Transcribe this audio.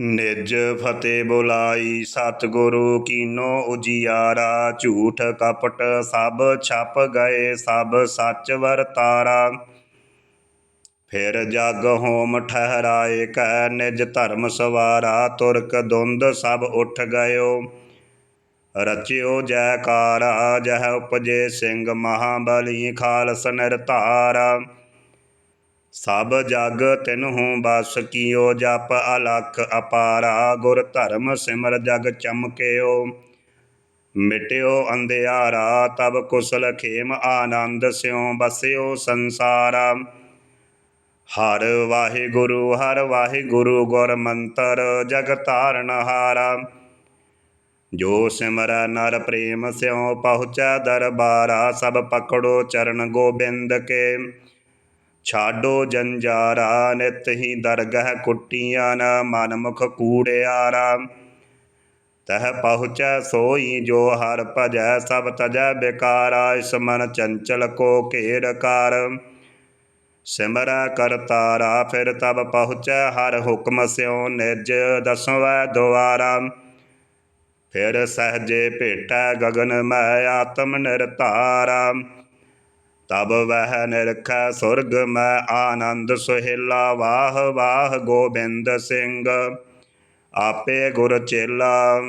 ਨਿਜ ਫਤਿਹ ਬੁਲਾਈ, ਸਤਿਗੁਰੂ ਕੀਨੋ ਉਜਿਆਰਾ, ਝੂਠ ਕਪਟ ਸਭ ਛਪ ਗਏ, ਸਭ ਸੱਚ ਵਰਤਾਰਾ। ਫਿਰ ਜਗ ਹੋਮ ਠਹਿਰਾਏ ਕੈ ਨਿਜ ਧਰਮ ਸਵਾਰਾ, ਤੁਰਕ ਦੁੰਦ ਸਭ ਉੱਠ ਗਇਓ। ਰਚਿਓ ਜੈਕਾਰਾ, ਜਹ ਉਪਜੇ ਸਿੰਘ ਮਹਾਬਲੀ ਖਾਲਸ ਨਿਰਧਾਰਾ। ਸਭ ਜਗ ਤਿਨਹੂ ਬਸ ਕੀਓ, ਜਪ ਅਲਖ ਅਪਾਰਾ, ਗੁਰ ਧਰਮ ਸਿਮਰ ਜਗ ਚਮਕਿਓ। ਮਿਟਿਓ ਅੰਧਿਆਰਾ, ਤਬ ਕੁਸਲ ਖੇਮ ਆਨੰਦ ਸਿਉ, ਬਸਿਓ ਸੰਸਾਰਾ। ਹਰ ਵਾਹਿਗੁਰੂ ਹਰ ਵਾਹਿਗੁਰੂ ਗੁਰ ਮੰਤਰ, ਜਗ ਧਾਰਨ ਹਾਰਾ। ਜੋ ਸਿਮਰੈ ਨਰ ਪ੍ਰੇਮ ਸਿਉ, ਪਹੁੰਚੈ ਦਰਬਾਰਾ, ਸਭ ਪਕੜੋ ਚਰਨ ਗੋਬਿੰਦ ਕੇ। ਛਾਡੋ ਜੰਜਾਰਾ, ਨਿਤ ਹੀ ਦਰਗਹ ਕੁੱਟੀਆਂ ਨ ਮਨ ਮੁਖ ਕੂੜਿਆਰਾ। ਤਹ ਪਹੁੰਚੈ ਸੋਈ ਜੋ ਹਰ ਭਜੈ, ਸਭ ਤਜੈ ਬਿਕਾਰਾ, ਇਸ ਮਨ ਚੰਚਲ ਕੋ ਘੇਰ ਕਰ ਸਿਮਰੈ ਕਰਤਾਰਾ ਫਿਰ ਤਬ ਪਹੁੰਚੈ ਹਰ ਹੁਕਮ ਸਿਉ, ਨਿਜ ਦਸਵੈ ਦੁਆਰਾ। ਫਿਰ ਸਹਜੇ ਭੇਟੈ ਗਗਨ, ਮੈ ਆਤਮ ਨਿਰਧਾਰਾ ਤਬ ਵਹਿ ਨਿਰਖੈ ਸੁਰਗ ਮੈਂ ਆਨੰਦ ਸੁਹੇਲਾ ਵਾਹ ਵਾਹ ਗੋਬਿੰਦ ਸਿੰਘ ਆਪੇ ਗੁਰ ਚੇਲਾ।